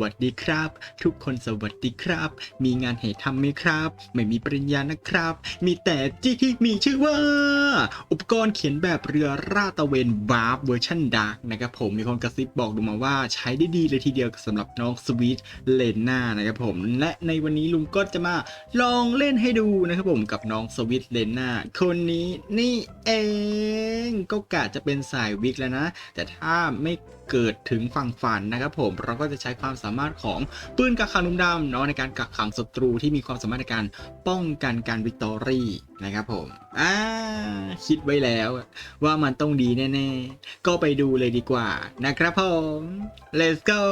วัสดีครับ ทุกคนสวัสดีครับ มีงานให้ทำไหมครับ ไม่มีปริญญานะครับ มีแต่ที่ที่มีชื่อว่า อุปกรณ์เขียนแบบเรือราตะเวนบาร์ฟเวอร์ชันดาร์กนะครับผมมีคนกระซิบบอกดูมาว่าใช้ได้ดีเลยทีเดียวสำหรับน้องสวีทเลนนานะครับผม และในวันนี้ลุงก็จะมาลองเล่นให้ดูนะครับผมกับน้องสวีทเลนนาคนนี้นี่เองก็กะจะเป็นสายวิกแล้วนะ แต่ถ้าไม่เกิดถึงฝั่งฝันนะครับผมเราก็จะใช้ความสามารถของปืนกักขังนุ่มดำเนาะในการกักขังศัตรูที่มีความสามารถในการป้องกันการวิกตอรี่นะครับผมอ่าคิดไว้แล้วว่ามันต้องดีแน่ ๆ ก็ไปดูเลยดีกว่านะครับผม let's go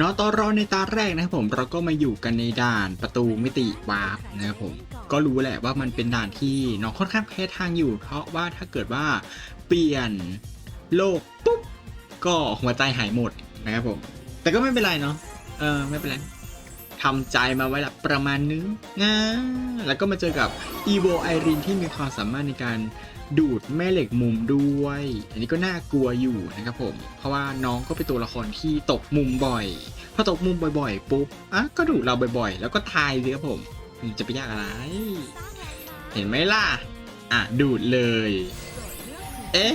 นาะตอนรอในตาแรกนะครับผมเราก็มาอยู่กันในด่านประตูมิติวาร์ปนะครับผมก็รู้แหละว่ามันเป็นด่านที่น้องค่อนข้างแพ้ทางอยู่ เพราะว่าถ้าเกิดว่าเปลี่ยนโลกปุ๊บก็หัวใจหายหมดนะครับผม แต่ก็ไม่เป็นไรเนาะเออไม่เป็นไรทำใจมาไว้ละประมาณนึงนะแล้วก็มาเจอกับ e v o i r i n ที่มีความสามารถในการ ดูดแม่เหล็กมุมด้วย อันนี้ก็น่ากลัวอยู่นะครับผม เพราะว่าน้องก็เป็นตัวละครที่ตกมุมบ่อย พอตกมุมบ่อยๆปุ๊บอะก็ดูดเราบ่อยๆ แล้วก็ทายสิครับผมมันจะไปยากอะไร เห็นไหมล่ะ อะ ดูดเลย เอ๊ะ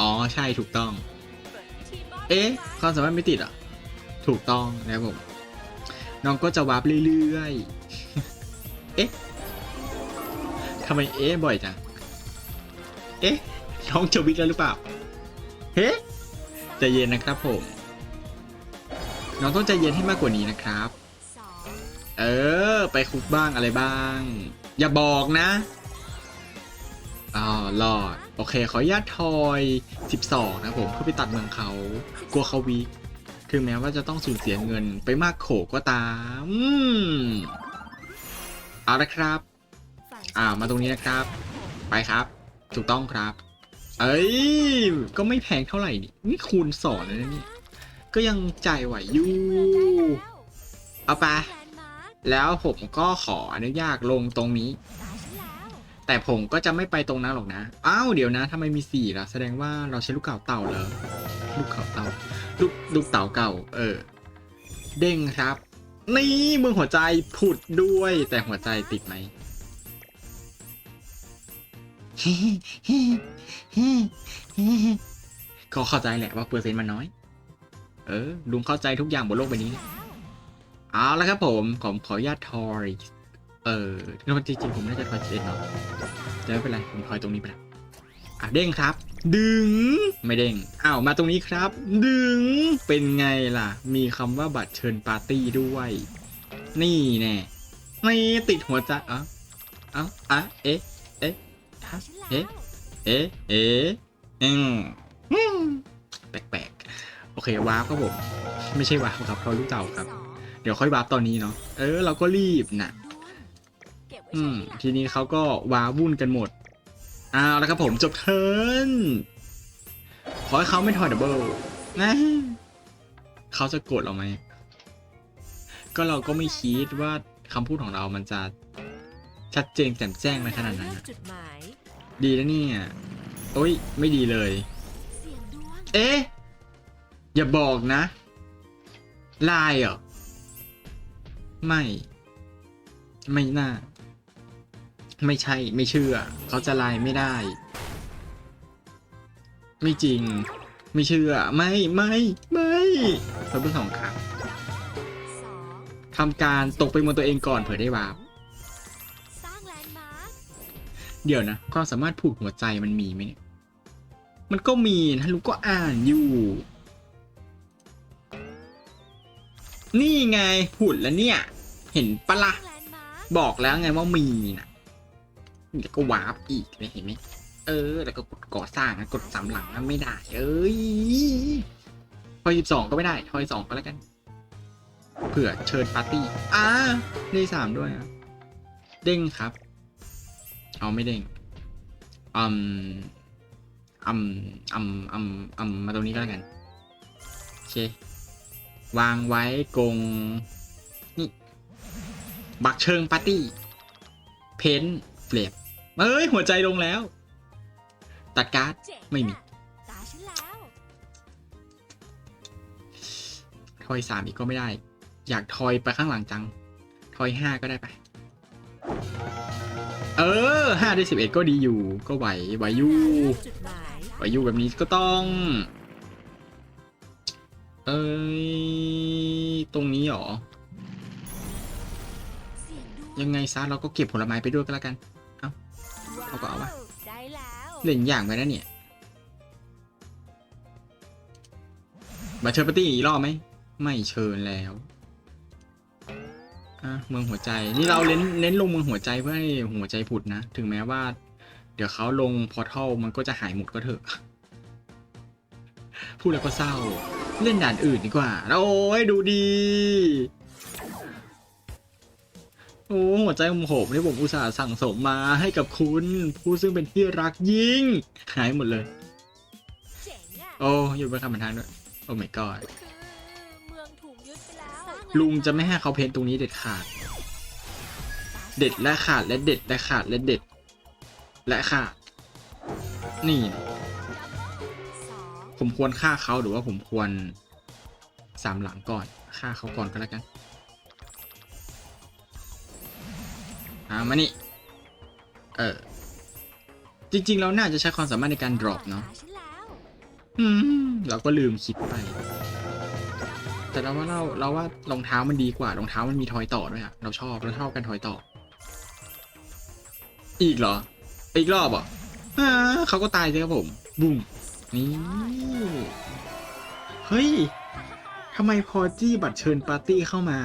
อ๋อ ใช่ถูกต้อง เอ๊ะ ความสามารถไม่ติดอะ ถูกต้องนะครับผม น้องก็จะวาร์ปเรื่อยๆ เอ๊ะทำไมเอ๊ะบ่อยจัง เอ๊ะ น้องจะวิกแล้วหรือเปล่า เฮ้ใจเย็นนะครับผม น้องต้องใจเย็นให้มากกว่านี้นะครับ เออ ไปคุกบ้างอะไรบ้าง อย่าบอกนะอ๋อรอด โอเค ขออนุญาตทอย 12 นะผม เพื่อไปตัดเมืองเขา กลัวเขาวีคถึงแม้ว่าจะต้องสูญเสียเงินไปมากโขก็ตามเอาละครับ อ่ามาตรงนี้นะครับ ไปครับ ถูกต้องครับ เอ้ย ก็ไม่แพงเท่าไหร่นี่ นี่คูณสองเลยนะเนี่ยก็ยังจ่ายไหวอยู่ เอาไป แล้วผมก็ขออนุญาตลงตรงนี้ แต่ผมก็จะไม่ไปตรงนั้นหรอกนะ อ้าวเดี๋ยวนะทำไมมีสี่ล่ะ แสดงว่าเราใช้ลูกเก่าเต่าเหรอ ลูกเก่าเต่า ลูกลูกเต่าเก่า เออ เด้งครับ นี่มือหัวใจผุดด้วย แต่หัวใจติดไหม ก็เข้าใจแหละว่าเปอร์เซ็นต์มันน้อย เออ ลุงเข้าใจทุกอย่างบนโลกใบนี้ เอาละครับผมผมขออนุญาตทอยเออจริงๆผมน่าจะทอยเจ็ดเนาะแต่ไม่เป็นไรผมทอยตรงนี้ไปแล้วอะเด้งครับ ดึง ไม่เด้งอ้าวมาตรงนี้ครับ ดึง เป็นไงล่ะ มีคำว่าบัตรเชิญปาร์ตี้ด้วย นี่แน่นี่ติดหัวใจอะอ้าอะเอ๊ะเอ๊ะ เอ๊ะ เอ๊ะ เอ๊ะอืมอืมแปลกๆ โอเควาร์ปครับผม ไม่ใช่วาร์ปครับเพราะลูกเต่าครับ เดี๋ยวค่อยวาร์ปตอนนี้เนาะ เออ เราก็รีบนะอืม ทีนี้เขาก็วาวุ่นกันหมดเอาแล้วครับผมจบเทิร์นขอให้เขาไม่ทอยดับเบิลนะเขาจะกรธเราไหม ก็เราก็ไม่คิดว่าคำพูดของเรามันจะชัดเจนแจ่มแจ้งในขนาดนั้นอะ ดหมายดีนะเนี่ยโอ้ย ไม่ดีเลยเสียงดวงเอ๊ะ อย่าบอกนะ ลายเหรอ ไม่ ไม่น่า ไม่ใช่ ไม่เชื่อ เขาจะลายไม่ได้ ไม่จริง ไม่เชื่อ ไม่ ไม่ ไม่เพิ่มสองครั้งสองทำการตกไปบนตัวเองก่อนเผื่อได้วาร์ป เดี๋ยวนะ ความสามารถผูกหัวใจมันมีไหมเนี่ย มันก็มีนะลูกก็อ่านอยู่ นี่ไงผุดแล้วเนี่ย เห็นปะละ่ะ บอกแล้วไงว่ามีนะเดี๋ยวก็วาร์ปอีกเลยเห็นไหมเออ แล้วก็กดก่อสร้างนะกดสามหลังนะไม่ได้ เอ้ยทอยสิบสองก็ไม่ได้ทอยสองก็แล้วกัน เผื่อเชิญปาร์ตี้ อ่าได้สามด้วยอะเด้งครับ เอาไม่เด้งอืมอืมอืมอืมอืมมาตรงนี้ก็แล้วกันโอเควางไว้กงนี่บักเชิงปาร์ตี้ เพนเฟลบเอ้ย หัวใจลงแล้ว ตัดการ์ด ไม่มีทอยสามอีกก็ไม่ได้ อยากทอยไปข้างหลังจัง ทอยห้าก็ได้ไป เออห้าได้สิบเอ็ดก็ดีอยู่ ก็ไหวไหวอยู่ไหวอยู่แบบนี้ก็ต้อง เอ้ยตรงนี้หรอ ยังไงซะเราก็เก็บผลไม้ไปด้วยก็แล้วกัน เอาเราก็เอาวะได้แล้วเล่นอย่างไปนะเนี่ยมาเชิญปาร์ตี้อีกรอบไหม ไม่เชิญแล้ว อะเมืองหัวใจ นี่เราเน้นเน้นลงเมืองหัวใจเพื่อให้หัวใจผุดนะ ถึงแม้ว่า เดี๋ยวเขาลงพอร์ทัลมันก็จะหายหมดก็เถอะ พูดแล้วก็เศร้า เล่นด่านอื่นดีกว่าโอ้ยดูดี โอ้หัวใจผมโหมที่ผมอุตส่าห์สั่งสมมาให้กับคุณ ผู้ซึ่งเป็นที่รักยิ่ง หายหมดเลยเจ๋งอะโอ้อยู่บนคำบรรทัดด้วย โอ้ my god ลุงจะไม่ให้เขาเพ้นตรงนี้เด็ดขาด เด็ดและขาดและเด็ดและขาดและเด็ด และขาด นี่ ผมควรฆ่าเขาหรือว่าผมควรสามหลังก่อนฆ่าเขาก่อนก็แล้วกันอ่ามานี่ เออ จริง ๆ เราน่าจะใช้ความสามารถในการ drop เนาะ อืม เราก็ลืมคิดไป แต่เราว่าเราเราว่ารองเท้ามันดีกว่ารองเท้ามันมีทอยต่อด้วยอะเราชอบเราชอบกันทอยต่อ อีกเหรอ อีกรอบเหรอะอ่าเขาก็ตายสิครับผมบุ้มนี่เฮ้ยทำไมพอจี้บัตรเชิญปาร์ตี้เข้ามา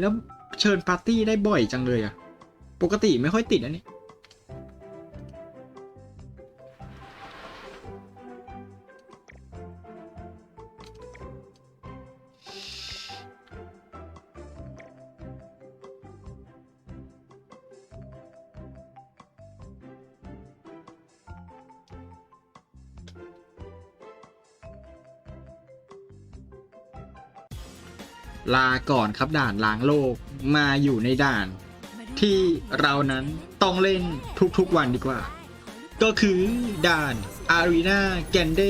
แล้วเชิญปาร์ตี้ได้บ่อยจังเลยอะปกติไม่ค่อยติดอันนี้ ลาก่อนครับด่านล้างโลกมาอยู่ในด่าน ที่เรานั้นต้องเล่นทุกๆวันดีกว่า ก็คือด่านอารีนาแกนเด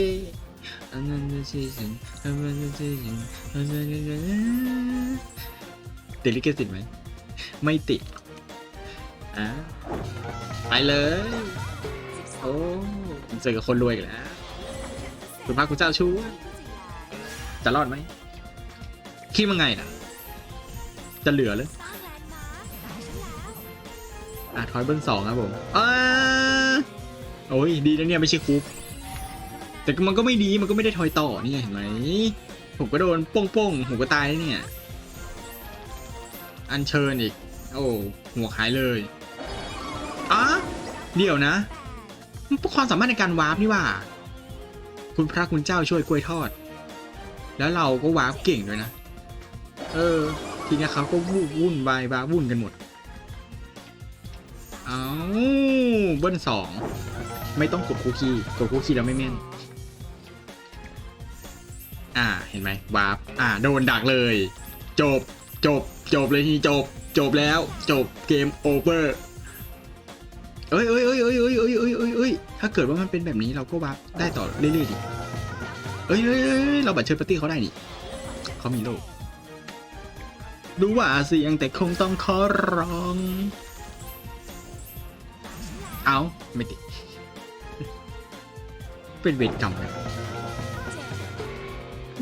ติดลิขสิทธิ์ไหม ไม่ติดอะไปเลย โอ้เจอกับคนรวยอีกแล้ว คุณพระคุณเจ้าช่วยจะรอดไหม คิดว่าไงนะจะเหลือเลยสร้างแลนอะทอยเบิ้ลสองครับผมอ่าโอ้ยดีนะเนี่ยไม่ใช่คุปแต่มันก็ไม่ดีมันก็ไม่ได้ทอยต่อนี่เห็นไหมผมก็โดนโป้งผมก็ตายแล้วเนี่ย อันเชิญอีก โอ้หัวหายเลยอะเดี๋ยวนะมันเป็นความสามารถในการวาร์ปนี่ว่า คุณพระคุณเจ้าช่วยกล้วยทอด แล้วเราก็วาร์ปเก่งด้วยนะ เออ ทีนี้เขาก็วุ่นวุ่นวายวาวุ่นกันหมด เอาเบิ้ลสอง ไม่ต้องกดคูคีย์กดคูคีย์เราไม่แม่น อ่า เห็นไหมวาร์ปอ่า โดนดักเลย จบ จบ จบเลยทีจบ จบแล้ว จบเกมโอเวอร์เอ้ยเอ้ยเอ้ยเอ้ยเอ้ยเอ้ยเอ้ยเอ้ยเอ้ยถ้าเกิดว่ามันเป็นแบบนี้เราก็วาร์ปได้ต่อเรื่อยๆดิ เอ้ยเอ้ยเอ้ยเอ้ยเราบัตรเชิญปาร์ตี้เขาได้นี่เขามีโลก ดูว่าเสียงแต่คงต้องขอร้อง เอาไม่ติด เป็นเวรกรรมนะ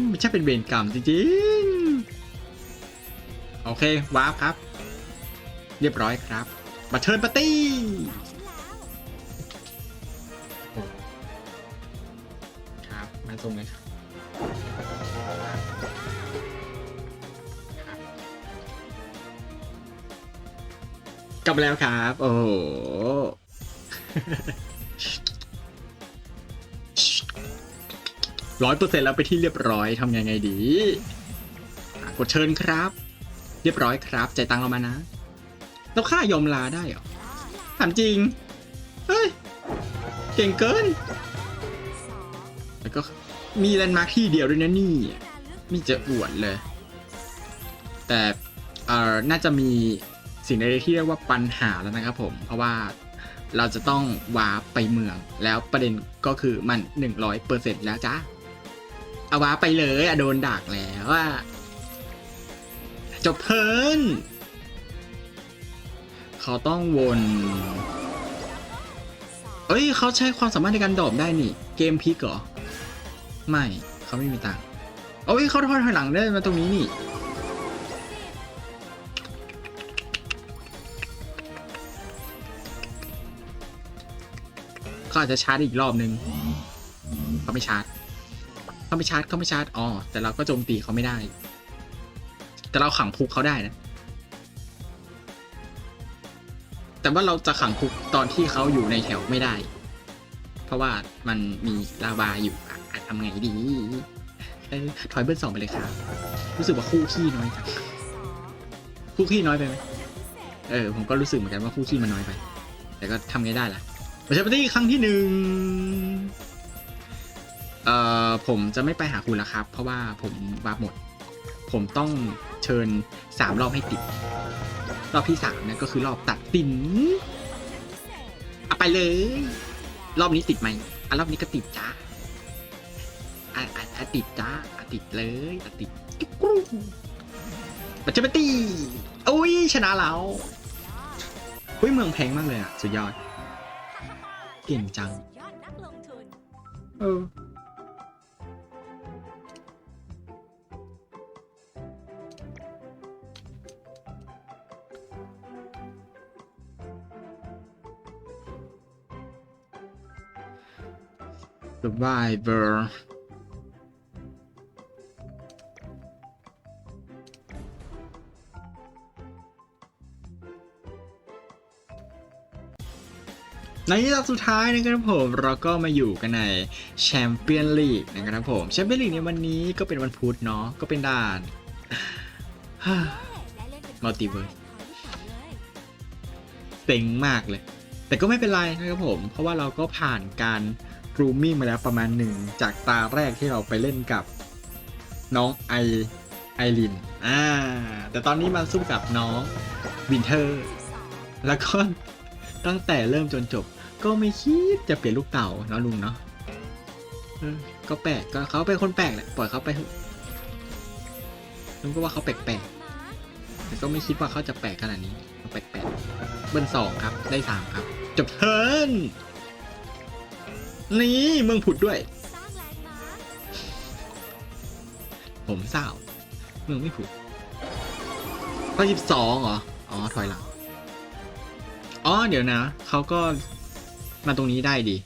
ไม่ใช่เป็นเวรกรรมจริงๆ โอเควาร์ปครับ เรียบร้อยครับ มาเชิญปาร์ตี้ ลับมาแล้วครับ โอ้โหร้อยเปอร์เซ็นต์แล้วไปที่เรียบร้อยทำยังไงดี กดเชิญครับ เรียบร้อยครับจ่ายตังเรามานะแล้วข้ายอมลาได้เหรอถามจริง เฮ้ย เก่งเกิน แล้วก็มีแลนด์มาร์คที่เดียวด้วยนะนี่ ไมีจะอวดเลย แต่เอ่อน่าจะมี สิ่งใดที่เรียกว่าปัญหาแล้วนะครับผม เพราะว่าเราจะต้องวาร์ปไปเมือง แล้วประเด็นก็คือมัน 100%แล้วจ้าเอาวาร์ปไปเลยอะโดนดักแล้วอะจบเทิร์นเขาต้องวน เอ้ย เขาใช้ความสามารถในการดอปได้นี่ เกมพลิกเหรอ ไม่ เขาไม่มีตังค์เอ้ย เขาถอยถอยหลังได้มาตรงนี้นี่ อาจจะชาร์จอีกรอบนึงเขาไม่ชาร์จเขาไม่ชาร์จเขาไม่ชาร์จอ๋อแต่เราก็โจมตีเขาไม่ได้ แต่เราขังคุกเขาได้นะ แต่ว่าเราจะขังคุกตอนที่เขาอยู่ในแถวไม่ได้ เพราะว่ามันมีลาวาอยู่อะทำไงดีเอ้ยถอยเบิร์สองไปเลยครับรู้สึกว่าคู่ขี้น้อยจังคู่ขี้น้อยไปไหมเออผมก็รู้สึกเหมือนกันว่าคู่ขี้มันน้อยไป แต่ก็ทำไงได้ล่ะ ประชาธิปไตยครั้งที่หนึ่งเอ่อผมจะไม่ไปหาคุณแล้วครับ เพราะว่าผมวาร์ปหมด ผมต้องเชิญสามรอบให้ติด รอบที่สามนี่ยก็คือรอบตัดสินเอาไปเลย รอบนี้ติดไหมอะรอบนี้ก็ติดจ้าอะอะอะติดจ้าอะติดเลยอะติดจุ๊กรูประชาธิปไตยอุ้ยชนะแล้วอุ้ยเมืองแพงมากเลยอะ สุดยอด เก่งจัง ยอดนักลงทุน เออ Survivor ในที่สุดท้ายนะครับผมเราก็มาอยู่กันในแชมเปี้ยนลีกนะครับผมแชมเปี้ยนลีกในวันนี้ก็เป็นวันพุธเนาะก็เป็นด่านฮ่าได้เล่นเป็น Multiverse ขอที่ฝันเลยเซ็งมากเลย แต่ก็ไม่เป็นไรนะครับผม เพราะว่าเราก็ผ่านการรูมมิ่งมาแล้วประมาณหนึ่งจากตาแรกที่เราไปเล่นกับน้องไอไอรินอ่าแต่ตอนนี้มาสู้กับน้องวินเทอร์ แล้วก็ตั้งแต่เริ่มจนจบ ก็ไม่คิดจะเปลี่ยนลูกเต่าเนาะลุงเนาะก็แปลกก็เขาเป็นคนแปลกแหละปล่อยเขาไปลุงก็ว่าเขาแปลกๆแต่ก็ไม่คิดว่าเขาจะแปลกขนาดนี้แปลกๆเบิ้ลสองครับ ได้สามครับ จบเทิร์นนี่เมืองผุดด้วย ผมเศร้าเมืองไม่ผุดข้อสิบสองเหรอ อ๋อ ถอยหลัง อ๋อ เดี๋ยวนะ เขาก็ มาตรงนี้ได้ดี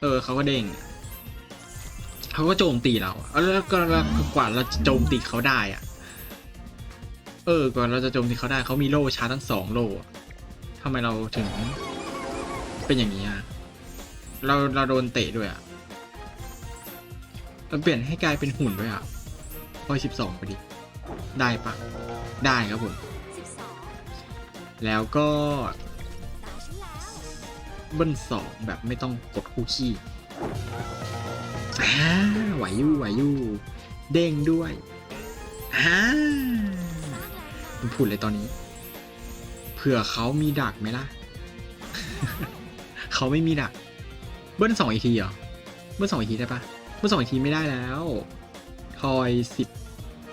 เออเขาก็เด้งเขาก็โจมตีเราอะแล้วก็แล้วกว่าเราจะโจมตีเขาได้อะเออก่อนเราจะโจมตีเขาได้เขามีโล่ชาร์จทั้งสองโล่อะทำไมเราถึง เป็นอย่างนี้อะเราเราโดนเตะด้วยอะเราเปลี่ยนให้กลายเป็นหุ่นด้วยอะพอยสิบสองพอดีได้ปะได้ครับผมสิบสองแล้วก็ตาฉันแล้ว เบิ้ลสองแบบไม่ต้องกดคู่ขี้อ่าไหวยู่ไหวยู่เด้งด้วยอ่าสร้างแลนด์มันพูดเลยตอนนี้ เผื่อเขามีดักไหมล่ะ เขาไม่มีดัก เบิ้ลสองอีกทีเหรอ เบิ้ลสองอีกทีได้ปะเบิ้ลสองอีกทีไม่ได้แล้วทอยสิบ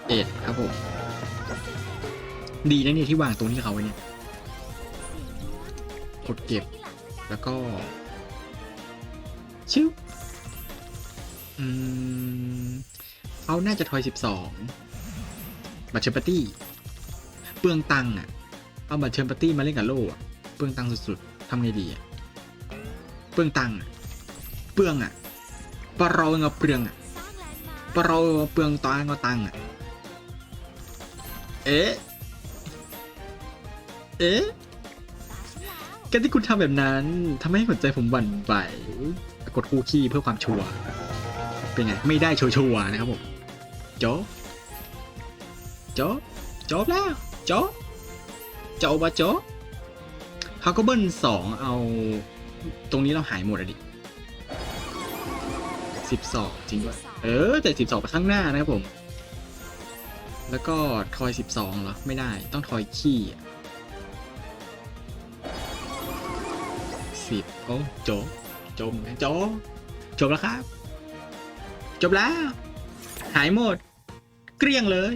เอ็ดครับผมดีนะเนี่ยที่วางตรงนี้เขาไว้เนี่ยกดเก็บ แล้วก็ ชิวอืมเขาน่าจะทอยสิบสองบัตรเชอร์ปาร์ตี้ เปลืองตังอะ เอาบัตรเชอร์ปาร์ตี้มาเล่นกับโล่อะเปลืองตังสุดๆทำไงดีอะ เปลืองตังค์อะเปลืองอะปะเราเงาเปลืองอะปะเราเปลืองตังเงาตังอะ เอ๊ะ เอ๊ะ การที่คุณทำแบบนั้นทำให้หัวใจผมหวั่นไหวกดคู่ขี้เพื่อความชัวร์เป็นไง ไม่ได้ชัวร์ๆนะครับผมจบจบจบแล้วจบจะบะโจะเขาก็เบิลสองเอา ตรงนี้เราหายหมดอะดิสิบสองจริงด้วยเออ แต่สิบสองไปข้างหน้านะครับผม แล้วก็ทอยสิบสองเหรอ ไม่ได้ต้องทอยขี้ สิบโอ้โจะจมโจะจบแล้วครับ จบแล้ว หายหมด เกลี้ยงเลย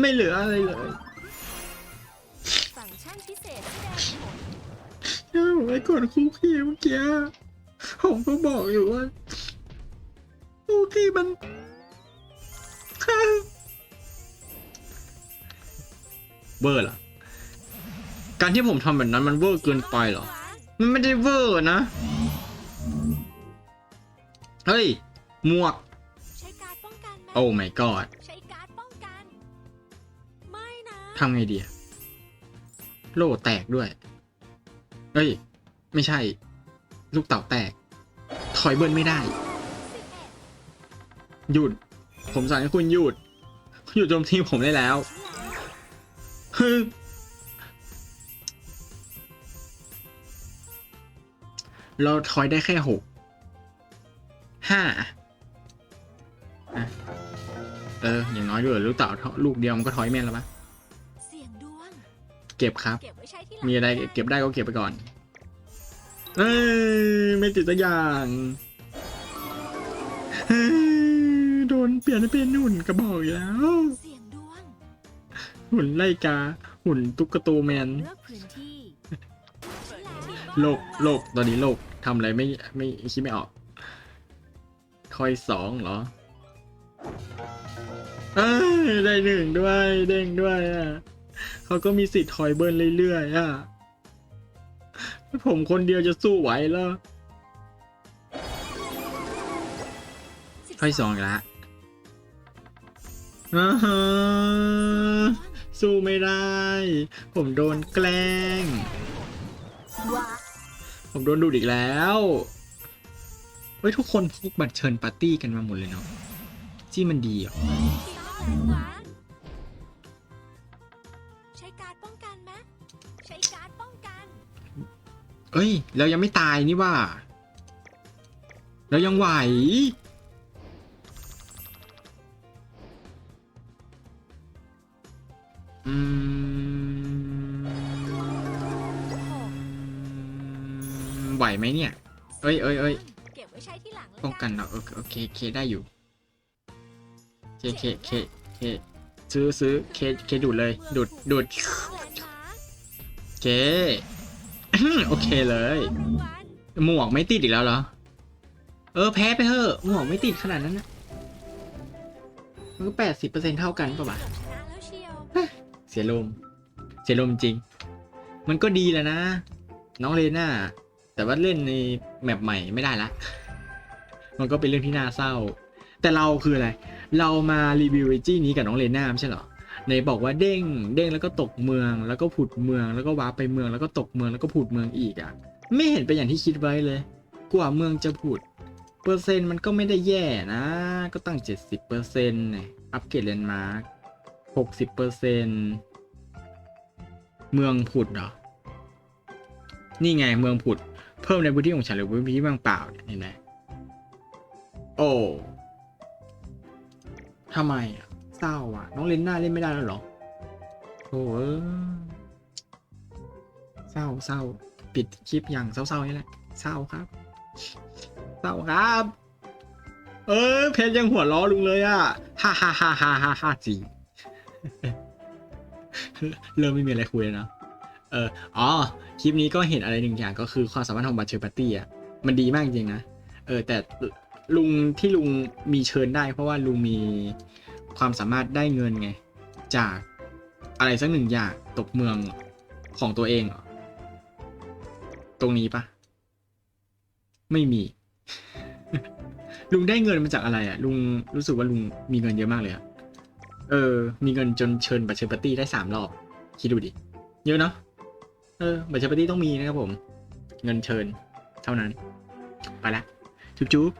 ไม่เหลืออะไรเลยฟังก์ชันพิเศษแสดงผลเอ้าไอ้กดคุกกี้เมื่อกี้ผมก็บอกอยู่ว่าคุกกี้มันเวอร์เหรอการที่ผมทำแบบนั้นมันเวอร์เกินไปเหรอ มันไม่ได้เวอร์นะ เฮ้ย หมวก ใช้การดป้องกันไหมโอ้ my god ใช้การดป้องกัน ไม่นะทำไงดีอะโล่แตกด้วย เฮ้ย ไม่ใช่ ลูกเต่าแตก ถอยเบิร์นไม่ได้ สิบเอ็ดหยุด ผมสั่งให้คุณหยุด หยุดโจมตีผมได้แล้ว ฮึ เราถอยได้แค่หกห้าอะเออ อย่างน้อยด้วยลูกเต่าลูกเดียวมันก็ถอยแม่นแล้วปะเสียงดวงเก็บครับเก็บไว้ใช้ที่หลังมีอะไรเก็บได้ก็เก็บไปก่อน เอ้ยไม่ติดสักอย่างเฮ้ยโดนเปลี่ยนให้เป็นหุ่นกระบอกอีกแล้วเสียงดวงหุ่นไล่กาหุ่นตุ๊กตาตูแมน โลกโลกตอนนี้โลกทำอะไรไม่ไม่คิดไม่ออกคอยสองเหรอเอ้ยได้หนึ่งด้วยเด้งด้วยอะเขาก็มีสิทธิ์ถอยเบิร์นเรื่อยๆอะผมคนเดียวจะสู้ไหวแล้วคอยสองละสู้ไม่ได้ ผมโดนแกล้ง ผมโดนดูดอีกแล้ว เฮ้ย ทุกคนพกบัตรเชิญปาร์ตี้กันมาหมดเลยเนาะที่มันดีเหรอสีอะไรวะใช้การดป้องกันไหมใช้การดป้องกันเอ้ย เรายังไม่ตายนี่ว่า เรายังไหว ไหวไหมเนี่ย เอ้ยเอ้ยเอ้ยเก็บไว้ใช้ที่หลังแล้วป้องกันเหรอโอเคโอเคเคได้อยู่เคเคเคเคซื้อซื้อเคเคดูดเลย ดูดดูดแลนด์มาร์คเคโอเคเลยรางวัลหมวกไม่ติดอีกแล้วเหรอ เออแพ้ไปเถอะหมวกไม่ติดขนาดนั้นนะมันก็แปดสิบเปอร์เซ็นเท่ากันป่ะวะเกือบชนะแล้วเชียวเสียลม เสียลมจริง มันก็ดีแหล้วนะ น้องเลน่า แต่ว่าเล่นในแมปใหม่ไม่ได้ละ มันก็เป็นเรื่องที่น่าเศร้า แต่เราคืออะไร เรามารีวิวไอจี้นี้กับน้องเลน่าไม่ใช่เหรอในบอกว่าเด้ง เด้งแล้วก็ตกเมือง แล้วก็ผุดเมือง แล้วก็ว้าไปเมือง แล้วก็ตกเมือง แล้วก็ผุดเมืองอีกอะ ไม่เห็นเป็นอย่างที่คิดไว้เลย กว่าเมืองจะผุด เปอร์เซ็นต์มันก็ไม่ได้แย่นะ ก็ตั้ง 70เปอร์เซ็นต์เนี่ย อัปเกรดเลนมาร์ค60เปอร์เซ็นต์เมืองผุดเหรอ นี่ไงเมืองผุด เพิ่มในพื้นที่ของฉันหรือพื้นที่ว่างเปล่าเนี่ยเห็นไหมโอ้ทำไมอะเศร้าอะ น้องเลนหน้าเล่นไม่ได้แล้วหรอโอ้เอ้ยเศร้าเศร้าปิดคลิปอย่างเศร้าๆนี่แหละเศร้าครับ เศร้าครับ เออ เพชรยังหัวล้อลุงเลยอะฮ่าฮ่าฮ่าฮ่าฮ่าฮ่าจีเริ่มไม่มีอะไรคุยแล้วนะ เอออ๋อคลิปนี้ก็เห็นอะไรหนึ่งอย่างก็คือความสามารถของบัตเชิญปาร์ตี้อะมันดีมากจริงนะเออแต่ลุงที่ลุงมีเชิญได้ เพราะว่าลุงมีความสามารถได้เงินไง จากอะไรสักหนึ่งอย่างตกเมืองของตัวเองเอตรงนี้ปะไม่มี ลุงได้เงินมาจากอะไรอะ ลุงรู้สึกว่าลุงมีเงินเยอะมากเลยอะเออ มีเงินจนเชิญบัตเชิญปาร์ตี้ได้สามรอบคิดดูดิเยอะเนาะ เออบัตรเชิญปาร์ตี้ต้องมีนะครับผม เงินเชิญเท่านั้น ไปละ จุ๊บจุ๊บ